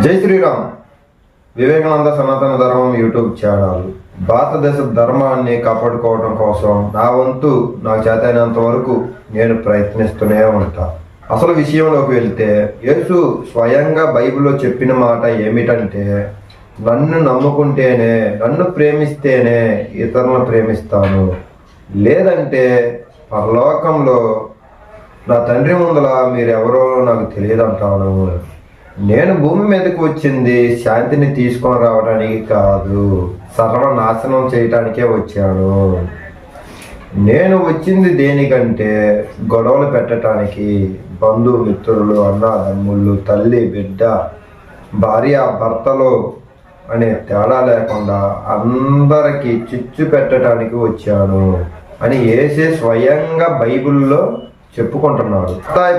జై శ్రీరామ్. వివేకానంద సనాతన ధర్మం యూట్యూబ్ ఛానల్. భారతదేశ ధర్మాన్ని కాపాడుకోవడం కోసం నా వంతు నాకు చేతైనంత వరకు నేను ప్రయత్నిస్తూనే ఉంటా. అసలు విషయంలోకి వెళ్తే యేసు స్వయంగా బైబిల్లో చెప్పిన మాట ఏమిటంటే నన్ను నమ్ముకుంటేనే నన్ను ప్రేమిస్తేనే ఇతరులను ప్రేమిస్తాను. లేదంటే పరలోకంలో నా తండ్రి ముందల మీరెవరో నాకు తెలియదు అంటాను నేను భూమి మీదకు వచ్చింది శాంతిని తీసుకొని రావడానికి కాదు సర్వనాశనం చేయటానికే వచ్చాను. నేను వచ్చింది దేనికంటే గొడవలు పెట్టడానికి బంధుమిత్రులు అన్నదమ్ముళ్ళు తల్లి బిడ్డ భార్య భర్తలు అనే తేడా లేకుండా అందరికీ చిచ్చు పెట్టడానికి వచ్చాను అని ఏసే స్వయంగా బైబిల్లో చెప్పుకుంటున్నాడు.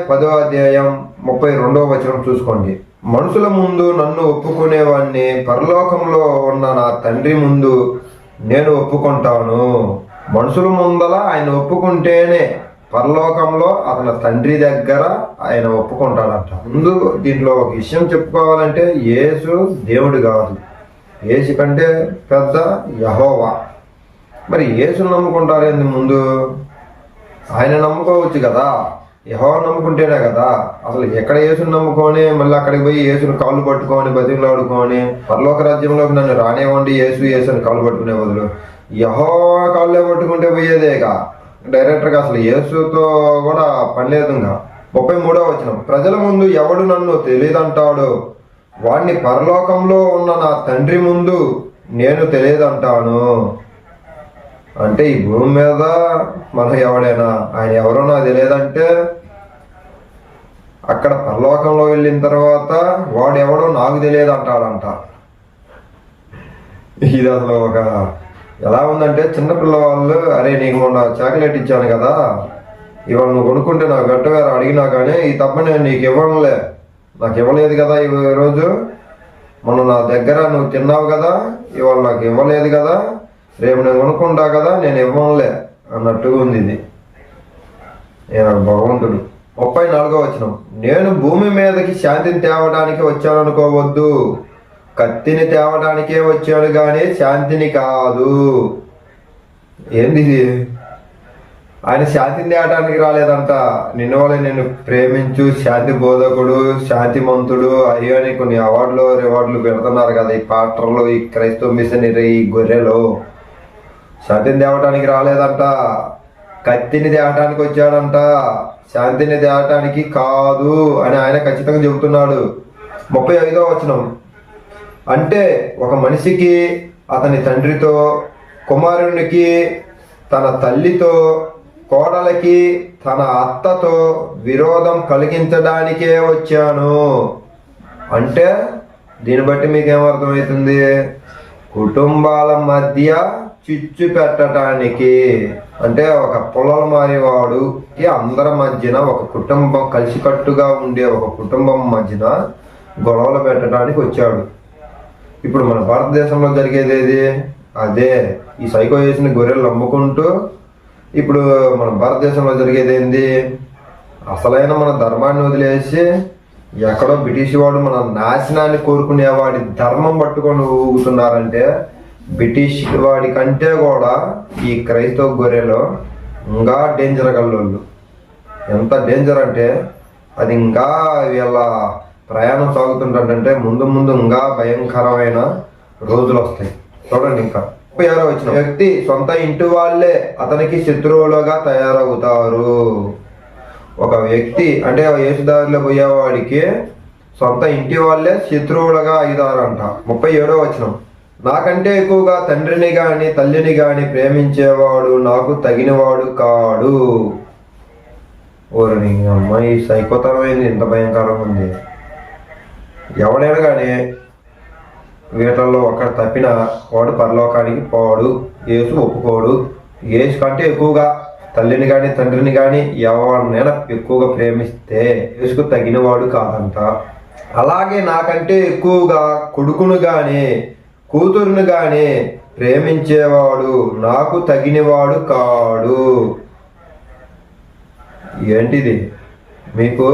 పదో అధ్యాయం ముప్పై రెండవ వచనం చూసుకోండి. మనుషుల ముందు నన్ను ఒప్పుకునేవాణ్ణి పరలోకంలో ఉన్న నా తండ్రి ముందు నేను ఒప్పుకుంటాను. మనుషుల ముందల ఆయన ఒప్పుకుంటేనే పరలోకంలో అతని తండ్రి దగ్గర ఆయన ఒప్పుకుంటాడంట. ముందు దీంట్లో ఒక విషయం చెప్పుకోవాలంటే యేసు దేవుడు కాదు. యేసు కంటే పెద్ద యహోవా. మరి యేసు నమ్ముకుంటారేంది ముందు? ఆయన నమ్ముకోవచ్చు కదా. యహో నమ్ముకుంటేనే కదా. అసలు ఎక్కడ యేసుని నమ్ముకొని మళ్ళీ అక్కడికి పోయి యేసుని కాళ్ళు పట్టుకొని బతికిలాడుకొని పరలోక రాజ్యంలోకి నన్ను రానివ్వండి యేసు యేసుని కాళ్ళు పట్టుకునే బదులు. యహో కాళ్ళే పట్టుకుంటే పోయేదేగా డైరెక్టర్గా అసలు యేసుతో కూడా పనిలేదు ఇంకా. ముప్పై మూడో వచ్చిన ప్రజల ముందు ఎవడు నన్ను తెలియదంటాడు? వాణ్ణి పరలోకంలో ఉన్న నా తండ్రి ముందు నేను తెలియదంటాను. అంటే ఈ భూమి మీద మనం ఎవడైనా ఆయన ఎవరో నాకు తెలియదంటే అక్కడ పరలోకంలో వెళ్ళిన తర్వాత వాడు ఎవడో నాకు తెలియదు అంటాడంట ఇది అసలు ఒక ఎలా ఉందంటే చిన్నపిల్లవాళ్ళు అరే నీకు మొన్న చాక్లెట్ ఇచ్చాను కదా ఇవాళ నువ్వు కొనుక్కుంటే నాకు గట్టవేర అడిగినా కానీ ఈ తప్ప నేను నీకు ఇవ్వనులే. నాకు ఇవ్వలేదు కదా ఈ రోజు. మొన్న నా దగ్గర నువ్వు తిన్నావు కదా ఇవాళ నాకు ఇవ్వలేదు కదా. రేపు నేను కొనుక్కుంటా కదా నేను ఇవ్వనులే అన్నట్టుగా ఉంది ఇది. నేను భగవంతుడు. ముప్పై నాలుగో వచ్చిన నేను భూమి మీదకి శాంతిని తేవడానికి వచ్చాను అనుకోవద్దు కత్తిని తేవడానికే వచ్చాను కానీ శాంతిని కాదు. ఏంది ఇది? ఆయన శాంతిని తేవడానికి రాలేదంట. నిన్న వాళ్ళ నేను ప్రేమించు శాంతి బోధకుడు శాంతిమంతుడు అయ్యో అని కొన్ని అవార్డులు రివార్డులు పెడుతున్నారు కదా ఈ పాటర్లు ఈ క్రైస్తవ మిషనరీ ఈ గొర్రెలు. శాంతిని తేవటానికి రాలేదంట. కత్తిని తేవటానికి వచ్చాడంట. శాంతిని తేవటానికి కాదు అని ఆయన ఖచ్చితంగా చెబుతున్నాడు. ముప్పై ఐదో వచనం. అంటే ఒక మనిషికి అతని తండ్రితో కుమారునికి తన తల్లితో కోడలకి తన అత్తతో విరోధం కలిగించడానికే వచ్చాను. అంటే దీన్ని బట్టి మీకు ఏమర్థమవుతుంది కుటుంబాల మధ్య చిచ్చు పెట్టడానికి. అంటే ఒక పొలాల మారేవాడు అందరి మధ్యన ఒక కుటుంబం కలిసికట్టుగా ఉండే ఒక కుటుంబం మధ్యన గొడవలు పెట్టడానికి వచ్చాడు. ఇప్పుడు మన భారతదేశంలో జరిగేది ఏది? అదే ఈ సైకో చేసిన గొర్రెలు నమ్ముకుంటూ ఇప్పుడు మన భారతదేశంలో జరిగేది ఏంది? అసలైన మన ధర్మాన్ని వదిలేసి ఎక్కడో బ్రిటిష్ వాడు మన నాశనాన్ని కోరుకునేవాడి ధర్మం పట్టుకొని ఊగుతున్నారంటే బ్రిటిష్ వాడి కంటే కూడా ఈ క్రైస్తవ గొర్రెలు ఇంకా డేంజర్ గల్లోళ్ళు. ఎంత డేంజర్ అంటే అది ఇంకా వీళ్ళ ప్రయాణం సాగుతుంటే ముందు ముందు ఇంకా భయంకరమైన రోజులు వస్తాయి. చూడండి ఇంకా. ముప్పై ఆరో వచ్చిన వ్యక్తి సొంత ఇంటి వాళ్ళే అతనికి శత్రువులుగా తయారవుతారు. ఒక వ్యక్తి అంటే యేసుదారిలో పోయేవాడికి సొంత ఇంటి వాళ్ళే శత్రువులుగా అయిదారంట ముప్పై ఏడో వచ్చినాం నాకంటే ఎక్కువగా తండ్రిని గాని తల్లిని గాని ప్రేమించేవాడు నాకు తగినవాడు కాడు. ఓరని అమ్మాయి సైకోతరమైంది ఇంత భయంకరంగా ఉంది. ఎవడైనా కానీ వీటిల్లో ఒకటి తప్పిన వాడు పరలోకానికి పోడు యేసు ఒప్పుకోడు. యేసు కంటే ఎక్కువగా తల్లిని కానీ తండ్రిని కానీ ఎవరినైనా ఎక్కువగా ప్రేమిస్తే యేసుకు తగినవాడు కాదంట. అలాగే నాకంటే ఎక్కువగా కొడుకును కానీ కూతురును కానీ ప్రేమించేవాడు నాకు తగినవాడు కాడు. ఏంటిది? మీకు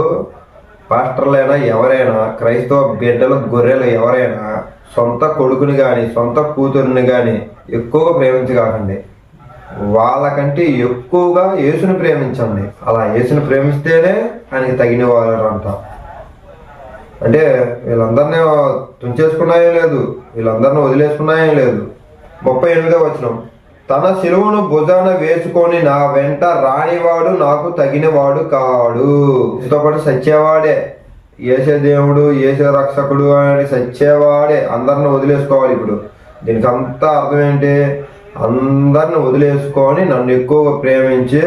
పాస్టర్లైనా ఎవరైనా క్రైస్తవ బిడ్డలు గొర్రెలు ఎవరైనా సొంత కొడుకుని కానీ సొంత కూతురుని కానీ ఎక్కువగా ప్రేమించగాకండి వాళ్ళకంటే ఎక్కువగా యేసుని ప్రేమించండి. అలా యేసుని ప్రేమిస్తేనే ఆయనకి తగిన వారు అంటే వీళ్ళందరినీ తుంచేసుకున్నాయో లేదు వీళ్ళందరినీ వదిలేసుకున్నాయో లేదు. ముప్పై ఎనిమిదో వచనం తన శిలువను భుజాన వేసుకొని నా వెంట రానివాడు నాకు తగినవాడు కాడు. ఇతో పాటు సచ్చేవాడే. ఏసే దేవుడు ఏసే రక్షకుడు అని సచ్చేవాడే. అందరిని వదిలేసుకోవాలి ఇప్పుడు. దీనికి అంతా అర్థం ఏంటి? అందరిని వదిలేసుకొని నన్ను ఎక్కువగా ప్రేమించి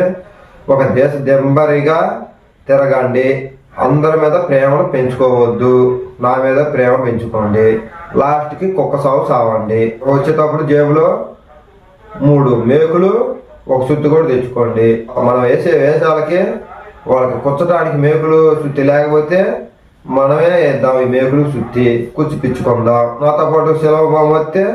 ఒక దేశ దెంబరిగా తిరగండి. అందరి మీద ప్రేమను పెంచుకోవద్దు. నా మీద ప్రేమ పెంచుకోండి. లాస్ట్కి కుక్క సాగు సావండి. వచ్చేటప్పుడు జేబులో మూడు మేకులు ఒక సుత్తి కూడా తెచ్చుకోండి. మనం వేసే వేషాలకి వాళ్ళకి కుచ్చటానికి మేకులు సుత్తి లేకపోతే మనమే వేద్దాం ఈ మేకులు సుత్తి. కుచ్చిపించుకుందాం నాతో పాటు సెలవు వస్తే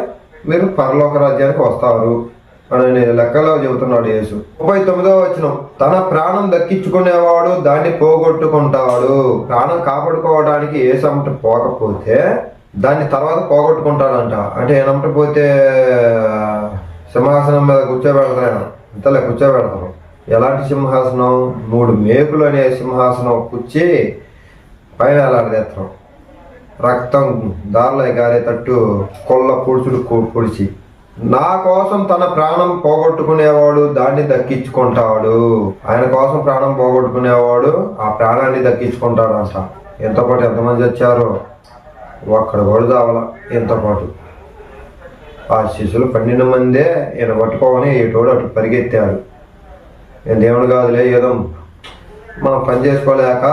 మీరు పరలోక రాజ్యానికి వస్తారు. అని నేను లెక్కలో చెబుతున్నాడు యేసు. ముప్పై తొమ్మిదో వచ్చిన తన ప్రాణం దక్కించుకునేవాడు దాన్ని పోగొట్టుకుంటాడు. ప్రాణం కాపాడుకోవడానికి ఏ సమట పోకపోతే దాన్ని తర్వాత పోగొట్టుకుంటాడంట. అంటే ఏనమ్మట పోతే సింహాసనం మీద కూర్చోబెడతాను ఇంతలే కూర్చోబెడతాను ఎలాంటి సింహాసనం? మూడు మేకులు అనే సింహాసనం కూర్చి పైన ఎలాడదెత్తడం రక్తం దారిలో గారేటట్టు కొల్ల పొడుచుడు పొడిచి. నా కోసం తన ప్రాణం పోగొట్టుకునేవాడు దాన్ని దక్కించుకుంటాడు. ఆయన కోసం ప్రాణం పోగొట్టుకునేవాడు ఆ ప్రాణాన్ని దక్కించుకుంటాడు అంట ఎంతో పాటు ఎంతమంది వచ్చారో ఒక్కడ కూడా చావాల ఎంతో పాటు. ఆ శిష్యులు పన్నెండు మందే ఈయన పట్టుకోమని ఇటోడు అటు పరిగెత్తాడు. నేను దేవుడు కాదులే ఏదో మనం పని చేసుకోలేక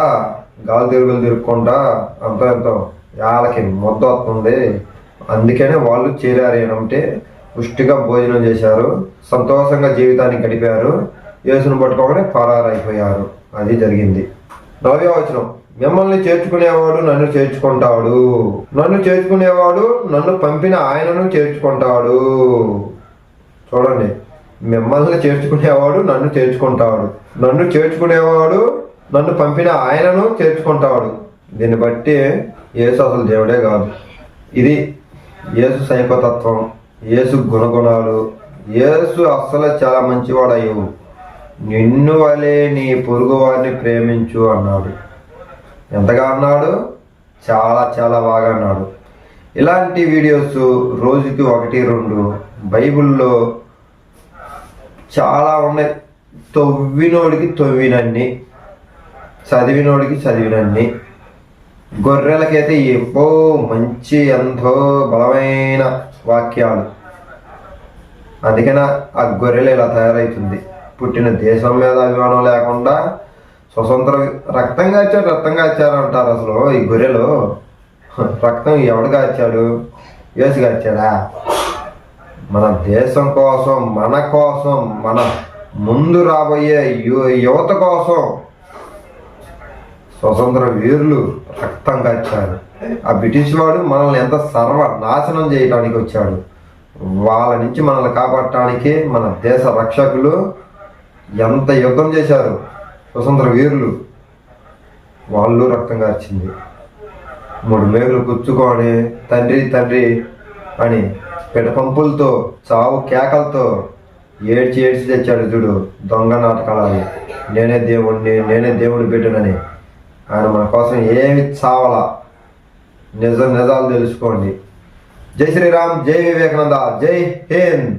గాలి తిరుగులు తిరుక్కుంటా అంత ఎంతో వాళ్ళకి ముద్ద వస్తుంది. అందుకనే వాళ్ళు చేరారు ఏమంటే పుష్టిగా భోజనం చేశారు సంతోషంగా జీవితాన్ని గడిపారు యేసును పట్టుకోగానే పరారైపోయారు. అది జరిగింది. నవ్య వచనం. మిమ్మల్ని చేర్చుకునేవాడు నన్ను చేర్చుకుంటాడు. నన్ను చేర్చుకునేవాడు నన్ను పంపిన ఆయనను చేర్చుకుంటాడు. చూడండి. మిమ్మల్ని చేర్చుకునేవాడు నన్ను చేర్చుకుంటాడు. నన్ను చేర్చుకునేవాడు నన్ను పంపిన ఆయనను చేర్చుకుంటాడు. దీన్ని బట్టి యేసు అసలు దేవుడే కాదు. ఇది యేసు సైకతత్వం యేసు గుణగుణాలు. యేసు అస్సలు చాలా మంచివాడయ్యవు నిన్ను వలే నీ పొరుగు వారిని ప్రేమించు అన్నాడు. ఎంతగా అన్నాడు? చాలా చాలా బాగా అన్నాడు. ఇలాంటి వీడియోస్ రోజుకి ఒకటి రెండు బైబిల్లో చాలా ఉన్నాయి. తవ్వినోడికి తవ్వినన్ని చదివినోడికి చదివినన్ని. గొర్రెలకైతే ఎప్పో మంచి ఎంతో బలమైన వాక్యాలు. అందుకనే ఆ గొర్రెలు ఇలా తయారవుతుంది పుట్టిన దేశం మీద అభిమానం లేకుండా స్వతంత్ర రక్తంగా ఇచ్చాడు రక్తంగా ఇచ్చారు అంటారు అసలు. ఈ గొర్రెలు రక్తం ఎవడు ఇచ్చాడు యోసిగా ఇచ్చాడా మన దేశం కోసం మన కోసం మన ముందు రాబోయే యు- యువత కోసం స్వతంత్ర వీరులు రక్తం కాచారు. ఆ బ్రిటిష్ వాడు మనల్ని ఎంత సర్వ నాశనం చేయడానికి వచ్చాడు. వాళ్ళ నుంచి మనల్ని కాపాడటానికి మన దేశ రక్షకులు ఎంత యుద్ధం చేశారు. స్వతంత్ర వీరులు. వాళ్ళు రక్తం కార్చింది. మూడు మేకులు గుచ్చుకొని తండ్రి తండ్రి అని పెడపంపులతో చావు కేకలతో ఏడ్చి ఏడ్చి తెచ్చాడు చూడు దొంగ నాటకాలని నేనే దేవుడిని నేనే దేవుడు బిడ్డనని. ఆయన మన కోసం ఏమి చావలా. నిజ నిజాలు తెలుసుకోండి జై శ్రీరామ్ జై వివేకానంద జై హింద్